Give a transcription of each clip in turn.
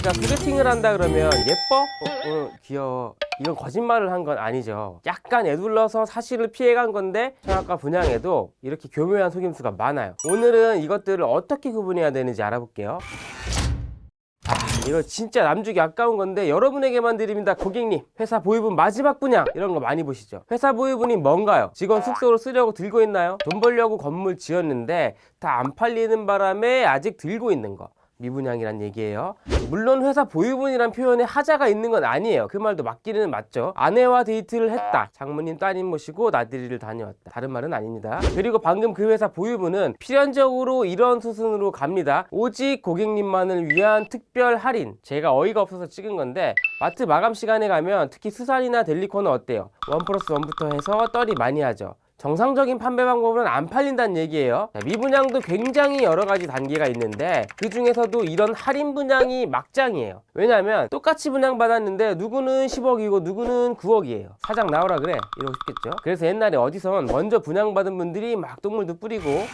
우리가 소개팅을 한다 그러면 예뻐? 어, 어, 귀여워. 이건 거짓말을 한 건 아니죠. 약간 애둘러서 사실을 피해간 건데 청약과 분양에도 이렇게 교묘한 속임수가 많아요. 오늘은 이것들을 어떻게 구분해야 되는지 알아볼게요. 아, 이거 진짜 남주기 아까운 건데 여러분에게만 드립니다. 고객님, 회사 보유분 마지막 분양 이런 거 많이 보시죠. 회사 보유분이 뭔가요? 직원 숙소로 쓰려고 들고 있나요? 돈 벌려고 건물 지었는데 다 안 팔리는 바람에 아직 들고 있는 거. 미분양이란 얘기예요. 물론 회사 보유분이란 표현에 하자가 있는 건 아니에요. 그 말도 맞기는 맞죠. 아내와 데이트를 했다. 장모님 따님 모시고 나들이를 다녀왔다. 다른 말은 아닙니다. 그리고 방금 그 회사 보유분은 필연적으로 이런 수순으로 갑니다. 오직 고객님만을 위한 특별 할인. 제가 어이가 없어서 찍은 건데 마트 마감 시간에 가면 특히 수산이나 델리코는 어때요? 원 플러스 원부터 해서 떨이 많이 하죠. 정상적인 판매 방법은 안 팔린다는 얘기예요. 자, 미분양도 굉장히 여러 가지 단계가 있는데 그 중에서도 이런 할인 분양이 막장이에요. 왜냐하면 똑같이 분양 받았는데 누구는 10억이고 누구는 9억이에요. 사장 나오라 그래 이러고 싶겠죠. 그래서 옛날에 어디선 먼저 분양받은 분들이 막 똥물도 뿌리고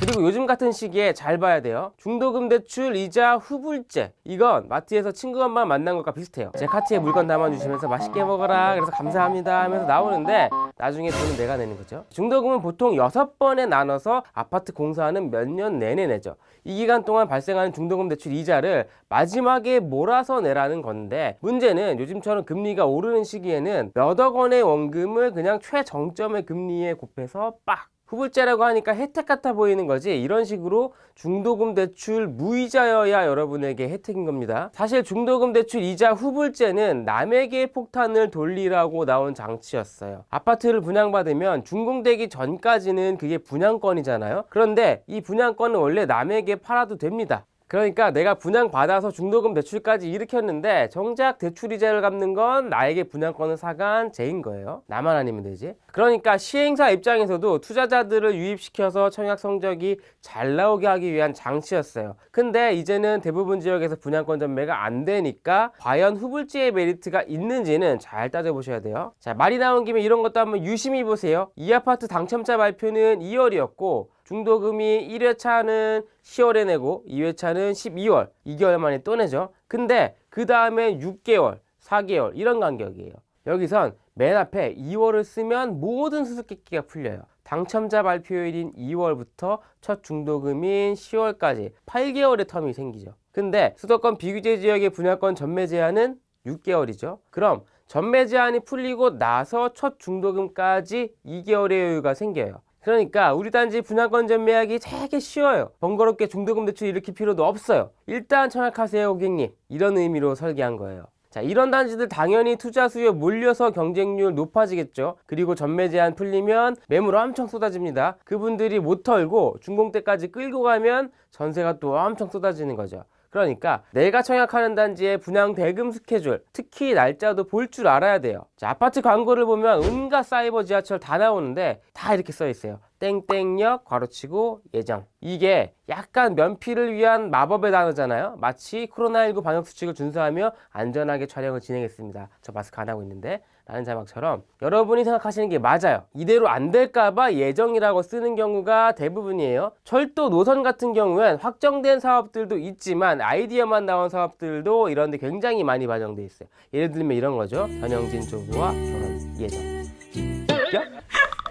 그리고 요즘 같은 시기에 잘 봐야 돼요. 중도금 대출, 이자, 후불제. 이건 마트에서 친구 엄마 만난 것과 비슷해요. 제 카트에 물건 담아주시면서 맛있게 먹어라. 그래서 감사합니다 하면서 나오는데 나중에 돈은 내가 내는 거죠. 중도금은 보통 여섯 번에 나눠서 아파트 공사하는 몇 년 내내 내죠. 이 기간 동안 발생하는 중도금 대출 이자를 마지막에 몰아서 내라는 건데 문제는 요즘처럼 금리가 오르는 시기에는 몇억 원의 원금을 그냥 최정점의 금리에 곱해서 빡 후불제라고 하니까 혜택 같아 보이는 거지? 이런 식으로 중도금 대출 무이자여야 여러분에게 혜택인 겁니다. 사실 중도금 대출 이자 후불제는 남에게 폭탄을 돌리라고 나온 장치였어요. 아파트를 분양받으면 준공되기 전까지는 그게 분양권이잖아요? 그런데 이 분양권은 원래 남에게 팔아도 됩니다 그러니까 내가 분양 받아서 중도금 대출까지 일으켰는데 정작 대출 이자를 갚는 건 나에게 분양권을 사간 쟤인 거예요. 나만 아니면 되지. 그러니까 시행사 입장에서도 투자자들을 유입시켜서 청약 성적이 잘 나오게 하기 위한 장치였어요. 근데 이제는 대부분 지역에서 분양권 전매가 안 되니까 과연 후불제의 메리트가 있는지는 잘 따져보셔야 돼요. 자, 말이 나온 김에 이런 것도 한번 유심히 보세요. 이 아파트 당첨자 발표는 2월이었고 중도금이 1회차는 10월에 내고 2회차는 12월, 2개월 만에 또 내죠. 근데 그 다음에 6개월, 4개월 이런 간격이에요. 여기선 맨 앞에 2월을 쓰면 모든 수수께끼가 풀려요. 당첨자 발표일인 2월부터 첫 중도금인 10월까지 8개월의 텀이 생기죠. 근데 수도권 비규제 지역의 분양권 전매 제한은 6개월이죠. 그럼 전매 제한이 풀리고 나서 첫 중도금까지 2개월의 여유가 생겨요. 그러니까 우리 단지 분양권 전매하기 되게 쉬워요. 번거롭게 중도금 대출 일으킬 필요도 없어요. 일단 청약하세요 고객님. 이런 의미로 설계한 거예요. 자, 이런 단지들 당연히 투자 수요 몰려서 경쟁률 높아지겠죠. 그리고 전매 제한 풀리면 매물 엄청 쏟아집니다. 그분들이 못 털고 준공 때까지 끌고 가면 전세가 또 엄청 쏟아지는 거죠. 그러니까 내가 청약하는 단지의 분양 대금 스케줄, 특히 날짜도 볼 줄 알아야 돼요. 자, 아파트 광고를 보면 온갖 사이버 지하철 다 나오는데 다 이렇게 써 있어요. 땡땡역 괄호치고 예정. 이게 약간 면피를 위한 마법의 단어잖아요. 마치 코로나19 방역 수칙을 준수하며 안전하게 촬영을 진행했습니다. 저 마스크 안 하고 있는데 라는 자막처럼 여러분이 생각하시는 게 맞아요. 이대로 안 될까봐 예정이라고 쓰는 경우가 대부분이에요. 철도 노선 같은 경우엔 확정된 사업들도 있지만 아이디어만 나온 사업들도 이런데 굉장히 많이 반영돼 있어요. 예를 들면 이런 거죠. 변영진 조부와 결혼 예정.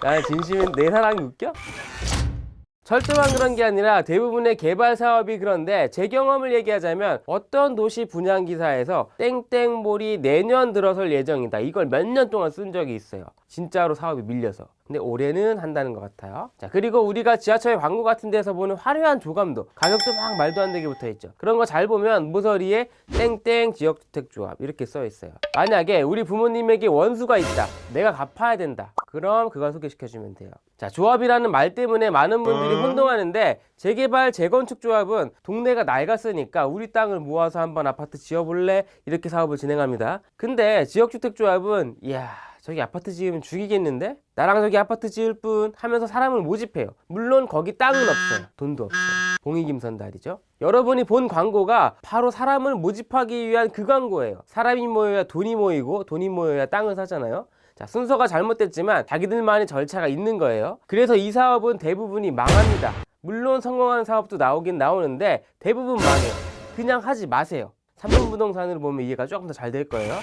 나는 진심인 내 사랑이 웃겨? 철도만 그런 게 아니라 대부분의 개발 사업이 그런데 제 경험을 얘기하자면 어떤 도시 분양 기사에서 땡땡몰이 내년 들어설 예정이다. 이걸 몇 년 동안 쓴 적이 있어요. 진짜로 사업이 밀려서. 근데 올해는 한다는 것 같아요. 자, 그리고 우리가 지하철 광고 같은 데서 보는 화려한 조감도 가격도 막 말도 안 되게 붙어 있죠. 그런 거 잘 보면 모서리에 땡땡 지역주택조합 이렇게 써 있어요. 만약에 우리 부모님에게 원수가 있다. 내가 갚아야 된다. 그럼 그걸 소개시켜주면 돼요. 자, 조합이라는 말 때문에 많은 분들이 혼동하는데 재개발 재건축 조합은 동네가 낡았으니까 우리 땅을 모아서 한번 아파트 지어볼래 이렇게 사업을 진행합니다. 근데 지역주택 조합은 이야 저기 아파트 지으면 죽이겠는데? 나랑 저기 아파트 지을 뿐 하면서 사람을 모집해요. 물론 거기 땅은 없어요. 돈도 없어요. 봉이김선달이죠. 여러분이 본 광고가 바로 사람을 모집하기 위한 그 광고예요. 사람이 모여야 돈이 모이고 돈이 모여야 땅을 사잖아요. 자, 순서가 잘못됐지만 자기들만의 절차가 있는 거예요. 그래서 이 사업은 대부분이 망합니다. 물론 성공하는 사업도 나오긴 나오는데 대부분 망해요. 그냥 하지 마세요. 삼성부동산으로 보면 이해가 조금 더 잘 될 거예요.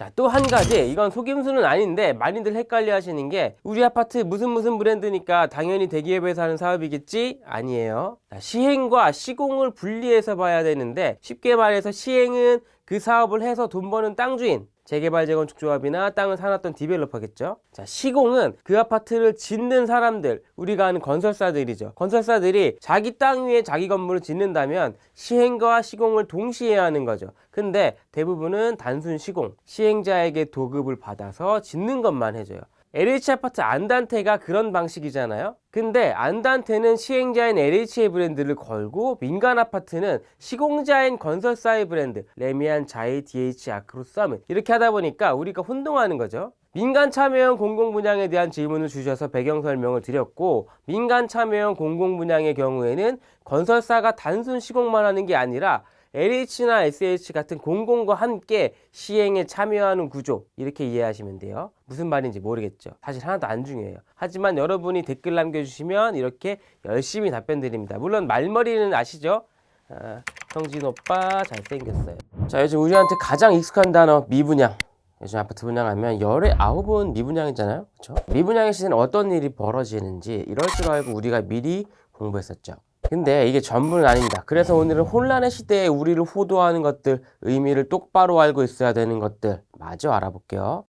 자, 또 한 가지, 이건 속임수는 아닌데, 많이들 헷갈려 하시는 게, 우리 아파트 무슨 무슨 브랜드니까 당연히 대기업에서 하는 사업이겠지? 아니에요. 자, 시행과 시공을 분리해서 봐야 되는데, 쉽게 말해서 시행은 그 사업을 해서 돈 버는 땅 주인, 재개발 재건축 조합이나 땅을 사놨던 디벨로퍼겠죠. 자, 시공은 그 아파트를 짓는 사람들, 우리가 아는 건설사들이죠. 건설사들이 자기 땅 위에 자기 건물을 짓는다면 시행과 시공을 동시에 하는 거죠. 근데 대부분은 단순 시공, 시행자에게 도급을 받아서 짓는 것만 해줘요. LH 아파트 안단테가 그런 방식이잖아요. 근데 안단테는 시행자인 LH의 브랜드를 걸고 민간 아파트는 시공자인 건설사의 브랜드 레미안, 자이, DH, 아크로, 서밋 이렇게 하다 보니까 우리가 혼동하는 거죠. 민간 참여형 공공 분양에 대한 질문을 주셔서 배경 설명을 드렸고 민간 참여형 공공 분양의 경우에는 건설사가 단순 시공만 하는 게 아니라 LH나 SH 같은 공공과 함께 시행에 참여하는 구조 이렇게 이해하시면 돼요. 무슨 말인지 모르겠죠. 사실 하나도 안 중요해요. 하지만 여러분이 댓글 남겨주시면 이렇게 열심히 답변 드립니다. 물론 말머리는 아시죠? 아, 성진 오빠 잘생겼어요. 자 요즘 우리한테 가장 익숙한 단어 미분양. 요즘 아파트 분양하면 열에 아홉은 미분양이잖아요. 그렇죠? 미분양의 시대는 어떤 일이 벌어지는지 이럴 줄 알고 우리가 미리 공부했었죠. 근데 이게 전부는 아닙니다. 그래서 오늘은 혼란의 시대에 우리를 호도하는 것들, 의미를 똑바로 알고 있어야 되는 것들 마저 알아볼게요.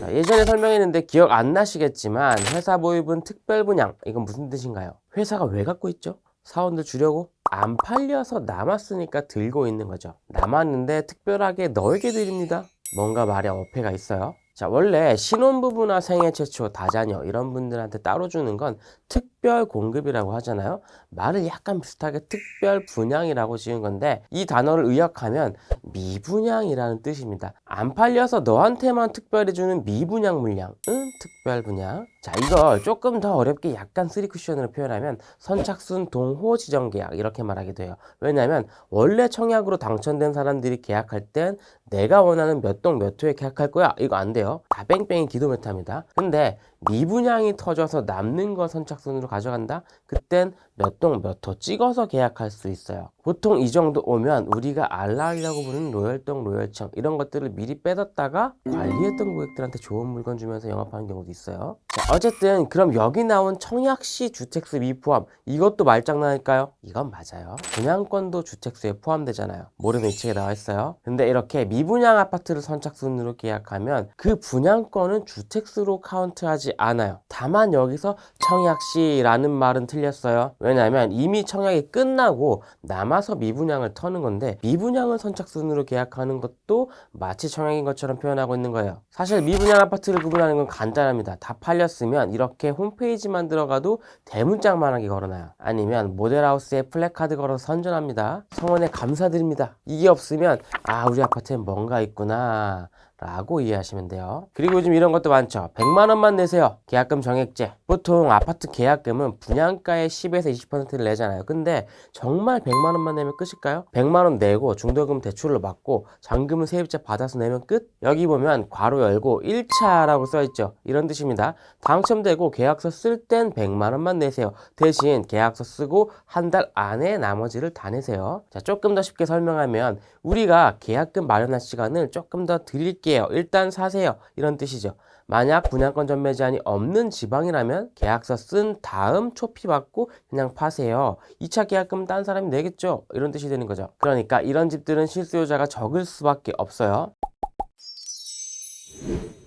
자, 예전에 설명했는데 기억 안 나시겠지만 회사 보유분 특별 분양 이건 무슨 뜻인가요? 회사가 왜 갖고 있죠? 사원들 주려고? 안 팔려서 남았으니까 들고 있는 거죠. 남았는데 특별하게 너에게 드립니다. 뭔가 말에 어폐가 있어요. 자, 원래 신혼부부나 생애 최초, 다자녀 이런 분들한테 따로 주는 건 특별 공급이라고 하잖아요. 말을 약간 비슷하게 특별 분양이라고 지은 건데 이 단어를 의역하면 미분양이라는 뜻입니다. 안 팔려서 너한테만 특별히 주는 미분양 물량은 특별 분양. 자, 이걸 조금 더 어렵게 약간 쓰리 쿠션으로 표현하면 선착순 동호 지정 계약 이렇게 말하게 돼요. 왜냐하면 원래 청약으로 당첨된 사람들이 계약할 땐 내가 원하는 몇 동 몇 호에 계약할 거야 이거 안 돼요. 다 뺑뺑이 기도메타입니다. 근데 미분양이 터져서 남는 거 선착 순으로 가져간다? 그땐 몇 동 몇 호 찍어서 계약할 수 있어요. 보통 이 정도 오면 우리가 알라이라고 부르는 로열동, 로열청 이런 것들을 미리 빼뒀다가 관리했던 고객들한테 좋은 물건 주면서 영업하는 경우도 있어요. 자, 어쨌든 그럼 여기 나온 청약시 주택수 미포함 이것도 말장난일까요? 이건 맞아요. 분양권도 주택수에 포함되잖아요. 모르는 이 책에 나와 있어요. 근데 이렇게 미분양 아파트를 선착순으로 계약하면 그 분양권은 주택수로 카운트하지 않아요. 다만 여기서 청약시라는 말은 틀렸어요. 왜냐하면 이미 청약이 끝나고 남아서 미분양을 터는 건데 미분양을 선착순으로 계약하는 것도 마치 청약인 것처럼 표현하고 있는 거예요. 사실 미분양 아파트를 구분하는 건 간단합니다. 다 팔렸으면 이렇게 홈페이지만 들어가도 대문짝만하게 걸어놔요. 아니면 모델하우스에 플래카드 걸어서 선전합니다. 성원에 감사드립니다. 이게 없으면 아 우리 아파트엔 뭔가 있구나. 라고 이해하시면 돼요. 그리고 요즘 이런 것도 많죠. 100만 원만 내세요. 계약금 정액제. 보통 아파트 계약금은 분양가의 10에서 20%를 내잖아요. 근데 정말 100만 원만 내면 끝일까요? 100만 원 내고 중도금 대출로 받고 잔금은 세입자 받아서 내면 끝? 여기 보면 괄호 열고 1차라고 써 있죠. 이런 뜻입니다. 당첨되고 계약서 쓸 땐 100만 원만 내세요. 대신 계약서 쓰고 한 달 안에 나머지를 다 내세요. 자, 조금 더 쉽게 설명하면 우리가 계약금 마련할 시간을 조금 더 드릴게요. 일단 사세요. 이런 뜻이죠. 만약 분양권 전매 제한이 없는 지방이라면 계약서 쓴 다음 초피 받고 그냥 파세요. 2차 계약금 딴 사람이 내겠죠? 이런 뜻이 되는 거죠. 그러니까 이런 집들은 실수요자가 적을 수밖에 없어요.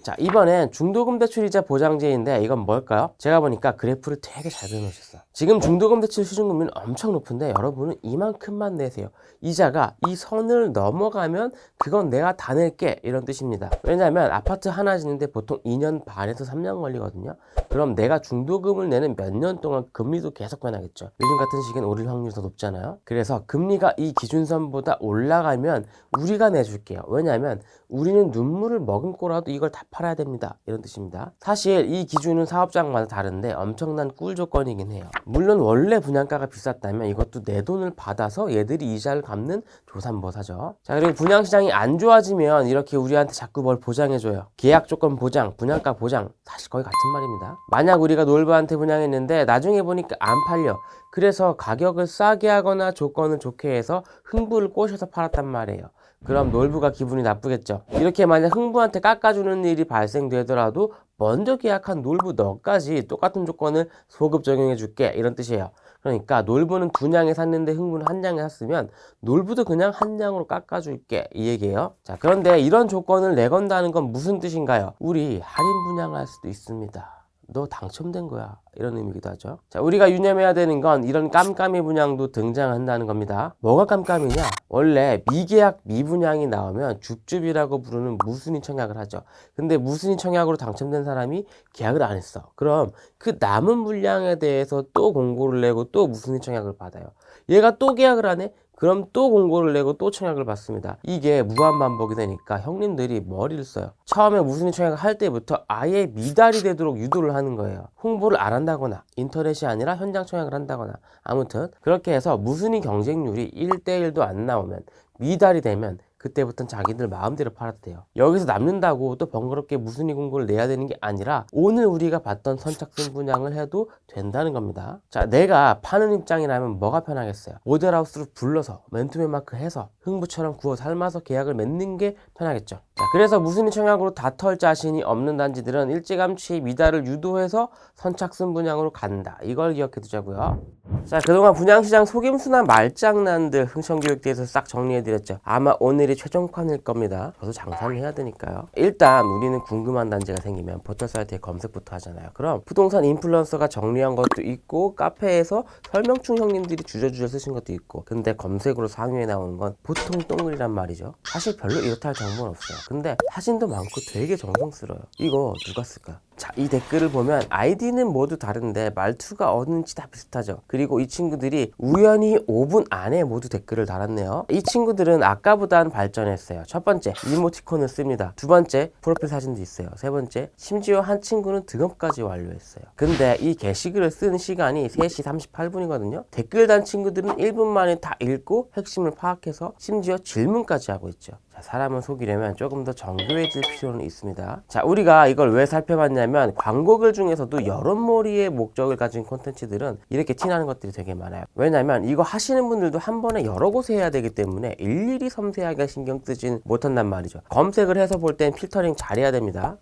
자 이번엔 중도금 대출이자 보장제인데 이건 뭘까요? 제가 보니까 그래프를 되게 잘 그려놓으셨어요. 지금 중도금 대출 수준금리는 엄청 높은데 여러분은 이만큼만 내세요. 이자가 이 선을 넘어가면 그건 내가 다 낼게 이런 뜻입니다. 왜냐하면 아파트 하나 짓는데 보통 2년 반에서 3년 걸리거든요. 그럼 내가 중도금을 내는 몇 년 동안 금리도 계속 변하겠죠. 요즘 같은 시기엔 오를 확률이 더 높잖아요. 그래서 금리가 이 기준선보다 올라가면 우리가 내줄게요. 왜냐하면 우리는 눈물을 머금고라도 이걸 다 팔아야 됩니다. 이런 뜻입니다. 사실 이 기준은 사업장마다 다른데 엄청난 꿀 조건이긴 해요. 물론 원래 분양가가 비쌌다면 이것도 내 돈을 받아서 얘들이 이자를 갚는 조삼모사죠. 자 그리고 분양시장이 안 좋아지면 이렇게 우리한테 자꾸 뭘 보장해줘요. 계약 조건 보장, 분양가 보장 사실 거의 같은 말입니다. 만약 우리가 놀부한테 분양했는데 나중에 보니까 안 팔려. 그래서 가격을 싸게 하거나 조건을 좋게 해서 흥부를 꼬셔서 팔았단 말이에요. 그럼 놀부가 기분이 나쁘겠죠. 이렇게 만약 흥부한테 깎아주는 일이 발생되더라도 먼저 계약한 놀부 너까지 똑같은 조건을 소급 적용해 줄게 이런 뜻이에요. 그러니까 놀부는 두 냥에 샀는데 흥부는 한 냥에 샀으면 놀부도 그냥 한 냥으로 깎아줄게 이 얘기예요. 자 그런데 이런 조건을 내건다는 건 무슨 뜻인가요? 우리 할인 분양할 수도 있습니다. 너 당첨된 거야. 이런 의미기도 하죠. 자, 우리가 유념해야 되는 건 이런 깜깜이 분양도 등장한다는 겁니다. 뭐가 깜깜이냐? 원래 미계약 미분양이 나오면 줍줍이라고 부르는 무순위 청약을 하죠. 근데 무순위 청약으로 당첨된 사람이 계약을 안 했어. 그럼 그 남은 물량에 대해서 또 공고를 내고 또 무순위 청약을 받아요. 얘가 또 계약을 안 해? 그럼 또 공고를 내고 또 청약을 받습니다. 이게 무한 반복이 되니까 형님들이 머리를 써요. 처음에 무슨 청약을 할 때부터 아예 미달이 되도록 유도를 하는 거예요. 홍보를 안 한다거나 인터넷이 아니라 현장 청약을 한다거나 아무튼 그렇게 해서 무순위 경쟁률이 1대1도 안 나오면 미달이 되면 그때부터는 자기들 마음대로 팔아도 돼요. 여기서 남는다고 또 번거롭게 무슨 이 공고를 내야 되는 게 아니라 오늘 우리가 봤던 선착순 분양을 해도 된다는 겁니다. 자, 내가 파는 입장이라면 뭐가 편하겠어요? 모델하우스로 불러서 맨투맨 마크 해서 흥부처럼 구워 삶아서 계약을 맺는 게 편하겠죠. 자, 그래서 이 청약으로 다 털 자신이 없는 단지들은 일찌감치 미달을 유도해서 선착순 분양으로 간다. 이걸 기억해 두자고요. 자, 그동안 분양시장 속임수나 말장난 들 흥청교육대에서 싹 정리해 드렸죠. 아마 오늘 이 최종판일 겁니다. 저도 장사를 해야 되니까요. 일단 우리는 궁금한 단지가 생기면 포털 사이트에 검색부터 하잖아요. 그럼 부동산 인플루언서가 정리한 것도 있고 카페에서 설명충 형님들이 주저주저 쓰신 것도 있고 근데 검색으로 상위에 나오는 건 보통 똥글이란 말이죠. 사실 별로 이렇다 할 정보는 없어요. 근데 사진도 많고 되게 정성스러워요. 이거 누가 쓸까? 자, 이 댓글을 보면 아이디는 모두 다른데 말투가 어딘지 다 비슷하죠. 그리고 이 친구들이 우연히 5분 안에 모두 댓글을 달았네요. 이 친구들은 아까보단 발 전했어요. 첫 번째, 이모티콘을 씁니다. 두 번째, 프로필 사진도 있어요. 세 번째, 심지어 한 친구는 등업까지 완료했어요. 근데 이 게시글을 쓴 시간이 3시 38분이거든요. 댓글 단 친구들은 1분 만에 다 읽고 핵심을 파악해서 심지어 질문까지 하고 있죠. 자, 사람을 속이려면 조금 더 정교해질 필요는 있습니다. 자, 우리가 이걸 왜 살펴봤냐면 광고글 중에서도 여론몰이의 목적을 가진 콘텐츠들은 이렇게 티나는 것들이 되게 많아요. 왜냐면 이거 하시는 분들도 한 번에 여러 곳에 해야 되기 때문에 일일이 섬세하게 신경 쓰진 못한단 말이죠. 검색을 해서 볼 땐 필터링 잘해야 됩니다.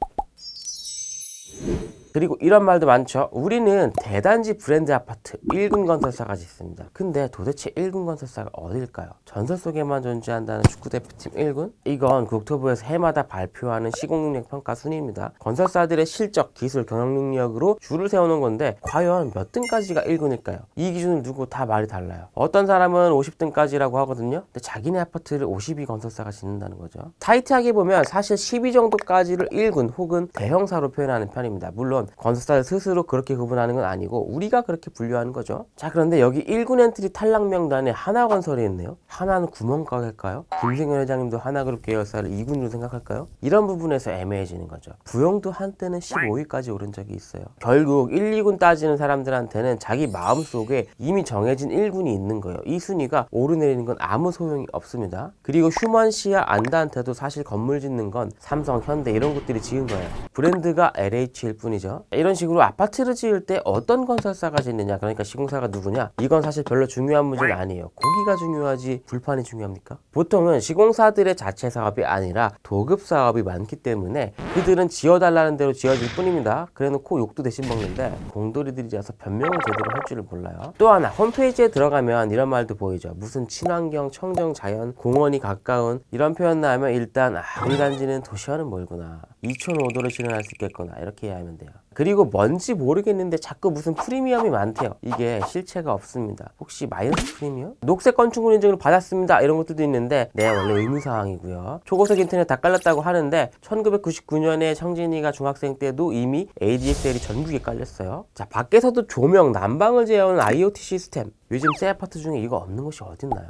그리고 이런 말도 많죠. 우리는 대단지 브랜드 아파트 1군 건설사가 있습니다. 근데 도대체 1군 건설사가 어딜까요? 전설 속에만 존재한다는 축구대표팀 1군? 이건 국토부에서 해마다 발표하는 시공능력 평가 순위입니다. 건설사들의 실적, 기술, 경영 능력으로 줄을 세우는 건데 과연 몇 등까지가 1군일까요? 이 기준을 두고 다 말이 달라요. 어떤 사람은 50등까지라고 하거든요. 근데 자기네 아파트를 52 건설사가 짓는다는 거죠. 타이트하게 보면 사실 12 정도까지를 1군 혹은 대형사로 표현하는 편입니다. 물론 건설사들 스스로 그렇게 구분하는 건 아니고 우리가 그렇게 분류하는 거죠. 자 그런데 여기 1군 엔트리 탈락 명단에 하나건설이 있네요. 하나는 구멍가게일까요? 김승현 회장님도 하나그룹 계열사를 2군으로 생각할까요? 이런 부분에서 애매해지는 거죠. 부영도 한때는 15위까지 오른 적이 있어요. 결국 1, 2군 따지는 사람들한테는 자기 마음속에 이미 정해진 1군이 있는 거예요. 이 순위가 오르내리는 건 아무 소용이 없습니다. 그리고 휴먼시아 안다한테도 사실 건물 짓는 건 삼성, 현대 이런 곳들이 지은 거예요. 브랜드가 LH일 뿐이죠. 이런 식으로 아파트를 지을 때 어떤 건설사가 짓느냐 그러니까 시공사가 누구냐 이건 사실 별로 중요한 문제는 아니에요. 고기가 중요하지 불판이 중요합니까? 보통은 시공사들의 자체 사업이 아니라 도급 사업이 많기 때문에 그들은 지어달라는 대로 지어질 뿐입니다. 그래놓고 욕도 대신 먹는데 공돌이들이 지어서 변명을 제대로 할 줄을 몰라요. 또 하나 홈페이지에 들어가면 이런 말도 보이죠. 무슨 친환경 청정 자연 공원이 가까운 이런 표현 나오면 일단 아 우리 단지는 도시와는 멀구나 2,005도를 실현할 수 있겠구나 이렇게 이해하면 돼요 그리고 뭔지 모르겠는데 자꾸 무슨 프리미엄이 많대요. 이게 실체가 없습니다. 혹시 마이너스 프리미엄? 녹색 건축물 인증을 받았습니다. 이런 것들도 있는데 네 원래 의무사항이고요. 초고속 인터넷 다 깔렸다고 하는데 1999년에 청진이가 중학생 때도 이미 ADSL이 전국에 깔렸어요. 자 밖에서도 조명, 난방을 제어하는 IoT 시스템. 요즘 새 아파트 중에 이거 없는 곳이 어딨나요?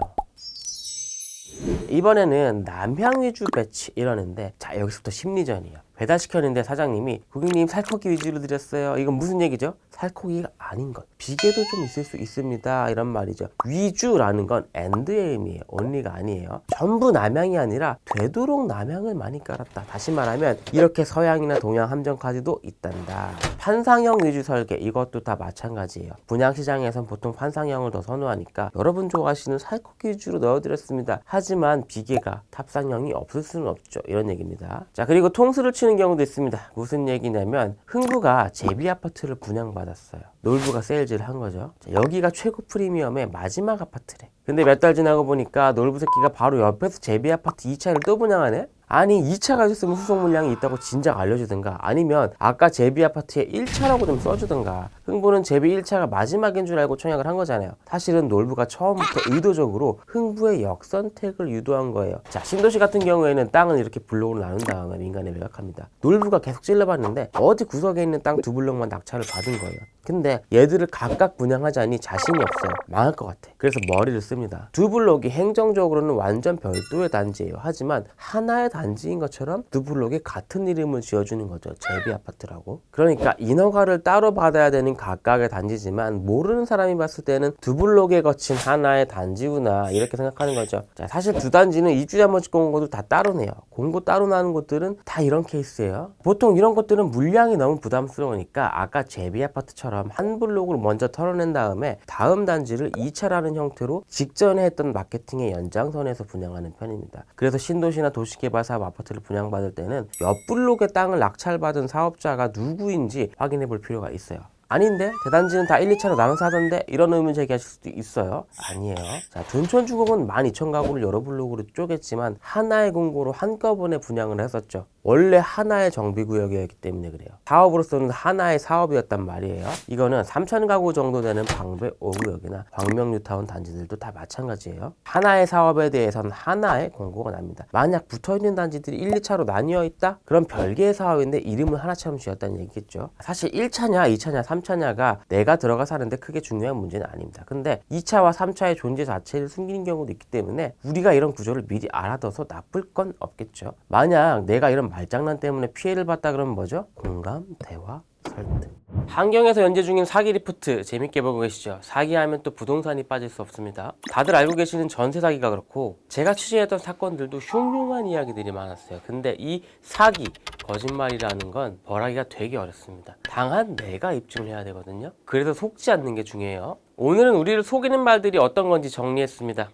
이번에는 남향 위주 배치 이러는데 자 여기서부터 심리전이에요. 배달시켰는데 사장님이 고객님 살코기 위주로 드렸어요. 이건 무슨 얘기죠? 살코기가 아닌 것. 비계도 좀 있을 수 있습니다. 이런 말이죠. 위주라는 건 and의 의미예요. only가 아니에요. 전부 남양이 아니라 되도록 남양을 많이 깔았다. 다시 말하면 이렇게 서양이나 동양 함정까지도 있단다. 판상형 위주 설계 이것도 다 마찬가지예요. 분양시장에선 보통 판상형을 더 선호하니까 여러분 좋아하시는 살코기 위주로 넣어드렸습니다. 하지만 비계가 탑상형이 없을 수는 없죠. 이런 얘기입니다. 자 그리고 통수를 치는 경우도 있습니다. 무슨 얘기냐면 흥부가 제비 아파트를 분양받 았어요. 놀부가 세일즈를 한 거죠. 자, 여기가 최고 프리미엄의 마지막 아파트래. 근데 몇 달 지나고 보니까 놀부 새끼가 바로 옆에서 제비 아파트 2차를 또 분양하네? 아니 2차가 있으면 후속 물량이 있다고 진작 알려주든가 아니면 아까 제비 아파트에 1차라고 좀 써주든가. 흥부는 제비 1차가 마지막인 줄 알고 청약을 한 거잖아요. 사실은 놀부가 처음부터 의도적으로 흥부의 역선택을 유도한 거예요. 자 신도시 같은 경우에는 땅을 이렇게 블록으로 나눈 다음에 민간에 매각합니다. 놀부가 계속 찔러봤는데 어디 구석에 있는 땅 두 블록만 낙찰을 받은 거예요 근데 얘들을 각각 분양하자니 자신이 없어요 망할 것 같아 그래서 머리를 씁니다 두 블록이 행정적으로는 완전 별도의 단지예요 하지만 하나의 단지인 것처럼 두 블록에 같은 이름을 지어주는 거죠. 제비 아파트라고. 그러니까 인허가를 따로 받아야 되는 각각의 단지지만 모르는 사람이 봤을 때는 두 블록에 거친 하나의 단지구나 이렇게 생각하는 거죠. 자, 사실 두 단지는 입주자 먼지 공고도 다 따로 내요. 공고 따로 나는 곳들은 다 이런 케이스예요. 보통 이런 것들은 물량이 너무 부담스러우니까 아까 제비 아파트처럼 한 블록을 먼저 털어낸 다음에 다음 단지를 2차라는 형태로 직전에 했던 마케팅의 연장선에서 분양하는 편입니다. 그래서 신도시나 도시개발 사업 아파트를 분양받을 때는 옆 블록의 땅을 낙찰받은 사업자가 누구인지 확인해 볼 필요가 있어요. 아닌데 대단지는 다 1, 2차로 나눠서 하던데 이런 의문 제기하실 수도 있어요. 아니에요. 자, 둔촌주공은 12,000가구를 여러 블록으로 쪼갰지만 하나의 공고로 한꺼번에 분양을 했었죠. 원래 하나의 정비구역이었기 때문에 그래요. 사업으로서는 하나의 사업이었단 말이에요. 이거는 3,000가구 정도 되는 방배 5구역이나 광명뉴타운 단지들도 다 마찬가지예요. 하나의 사업에 대해서는 하나의 공고가 납니다. 만약 붙어있는 단지들이 1, 2차로 나뉘어 있다? 그럼 별개의 사업인데 이름을 하나처럼 지었다는 얘기겠죠. 사실 1차냐, 2차냐, 3 차냐가 내가 들어가 사는데 크게 중요한 문제는 아닙니다. 근데 2차와 3차의 존재 자체를 숨기는 경우도 있기 때문에 우리가 이런 구조를 미리 알아둬서 나쁠 건 없겠죠. 만약 내가 이런 말장난 때문에 피해를 봤다 그러면 뭐죠? 공감, 대화, 설득. 환경에서 연재 중인 사기 리프트 재밌게 보고 계시죠? 사기 하면 또 부동산이 빠질 수 없습니다. 다들 알고 계시는 전세 사기가 그렇고 제가 취재했던 사건들도 흉흉한 이야기들이 많았어요. 근데 이 사기, 거짓말이라는 건 벌하기가 되게 어렵습니다. 당한 내가 입증을 해야 되거든요. 그래서 속지 않는 게 중요해요. 오늘은 우리를 속이는 말들이 어떤 건지 정리했습니다.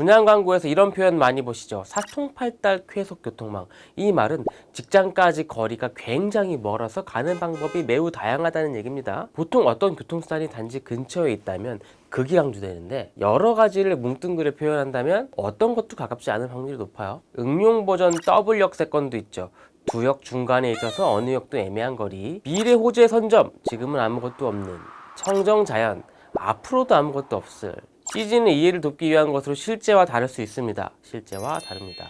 분양 광고에서 이런 표현 많이 보시죠. 사통팔달 쾌속 교통망. 이 말은 직장까지 거리가 굉장히 멀어서 가는 방법이 매우 다양하다는 얘기입니다. 보통 어떤 교통수단이 단지 근처에 있다면 극이 강조되는데 여러 가지를 뭉뚱그려 표현한다면 어떤 것도 가깝지 않은 확률이 높아요. 응용 버전 더블 역세권도 있죠. 두 역 중간에 있어서 어느 역도 애매한 거리. 미래 호재 선점. 지금은 아무것도 없는. 청정 자연. 앞으로도 아무것도 없을. 시즌의 이해를 돕기 위한 것으로 실제와 다를 수 있습니다. 실제와 다릅니다.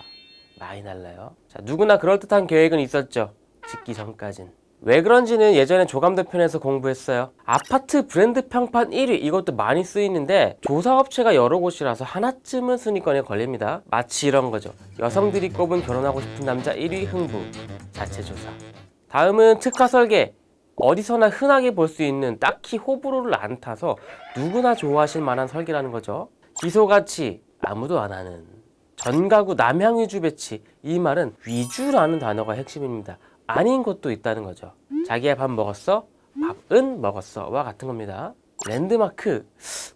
많이 달라요. 자, 누구나 그럴듯한 계획은 있었죠. 짓기 전까진. 왜 그런지는 예전에 조감도 편에서 공부했어요. 아파트 브랜드 평판 1위 이것도 많이 쓰이는데 조사업체가 여러 곳이라서 하나쯤은 순위권에 걸립니다. 마치 이런 거죠. 여성들이 꼽은 결혼하고 싶은 남자 1위 흥부 자체 조사. 다음은 특화 설계. 어디서나 흔하게 볼 수 있는 딱히 호불호를 안 타서 누구나 좋아하실 만한 설계라는 거죠. 기소 가치 아무도 안 하는 전가구 남향 위주 배치 이 말은 위주라는 단어가 핵심입니다. 아닌 것도 있다는 거죠. 자기야 밥 먹었어? 밥은 먹었어와 같은 겁니다. 랜드마크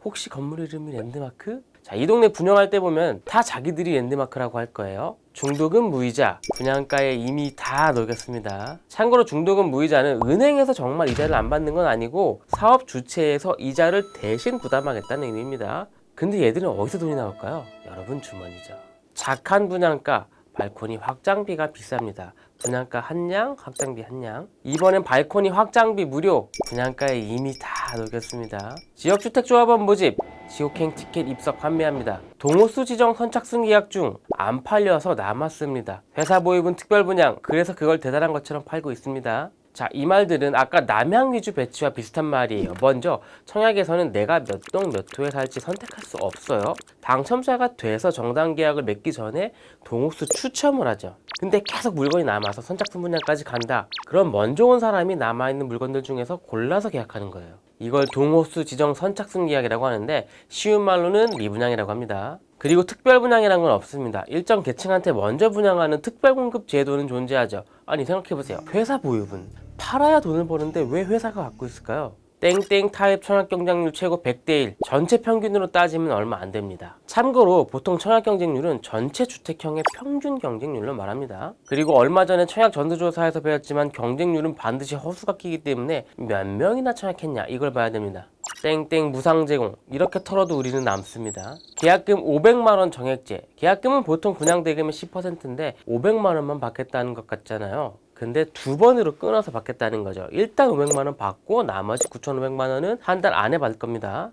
혹시 건물 이름이 랜드마크? 자, 이 동네 분양할 때 보면 다 자기들이 랜드마크라고 할 거예요. 중도금 무이자 분양가에 이미 다 녹였습니다. 참고로 중도금 무이자는 은행에서 정말 이자를 안 받는 건 아니고 사업 주체에서 이자를 대신 부담하겠다는 의미입니다. 근데 얘들은 어디서 돈이 나올까요? 여러분 주머니죠. 착한 분양가 발코니 확장비가 비쌉니다. 분양가 한 양, 확장비 한 양. 이번엔 발코니 확장비 무료. 분양가에 이미 다 녹였습니다. 지역주택조합원 모집. 지옥행 티켓 입석 판매합니다. 동호수 지정 선착순 계약 중 안 팔려서 남았습니다. 회사 보유분 특별 분양. 그래서 그걸 대단한 것처럼 팔고 있습니다. 자, 이 말들은 아까 남향 위주 배치와 비슷한 말이에요. 먼저 청약에서는 내가 몇 동 몇 호에 살지 선택할 수 없어요. 당첨자가 돼서 정당 계약을 맺기 전에 동호수 추첨을 하죠. 근데 계속 물건이 남아서 선착순 분양까지 간다. 그럼 먼저 온 사람이 남아있는 물건들 중에서 골라서 계약하는 거예요. 이걸 동호수 지정 선착순 계약이라고 하는데 쉬운 말로는 미분양이라고 합니다. 그리고 특별 분양이란 건 없습니다. 일정 계층한테 먼저 분양하는 특별 공급 제도는 존재하죠. 아니 생각해 보세요. 회사 보유분 팔아야 돈을 버는데 왜 회사가 갖고 있을까요? 땡땡 타입 청약 경쟁률 최고 100대 1 전체 평균으로 따지면 얼마 안 됩니다. 참고로 보통 청약 경쟁률은 전체 주택형의 평균 경쟁률로 말합니다. 그리고 얼마 전에 청약 전수조사에서 배웠지만 경쟁률은 반드시 허수가 끼기 때문에 몇 명이나 청약했냐 이걸 봐야 됩니다. 땡땡 무상 제공 이렇게 털어도 우리는 남습니다. 계약금 500만 원 정액제. 계약금은 보통 분양 대금의 10%인데 500만 원만 받겠다는 것 같잖아요. 근데 두 번으로 끊어서 받겠다는 거죠. 일단 500만 원 받고 나머지 9,500만 원은 한 달 안에 받을 겁니다.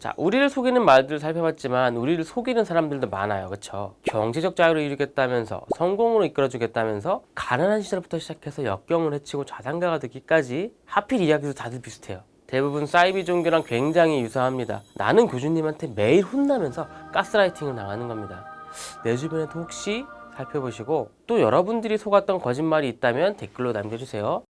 자, 우리를 속이는 말들을 살펴봤지만 우리를 속이는 사람들도 많아요. 그렇죠? 경제적 자유를 이루겠다면서 성공으로 이끌어주겠다면서 가난한 시절부터 시작해서 역경을 헤치고 자산가가 되기까지 하필 이야기도 다들 비슷해요. 대부분 사이비 종교랑 굉장히 유사합니다. 나는 교주님한테 매일 혼나면서 가스라이팅을 당하는 겁니다. 내 주변에도 혹시 살펴보시고 또 여러분들이 속았던 거짓말이 있다면 댓글로 남겨주세요.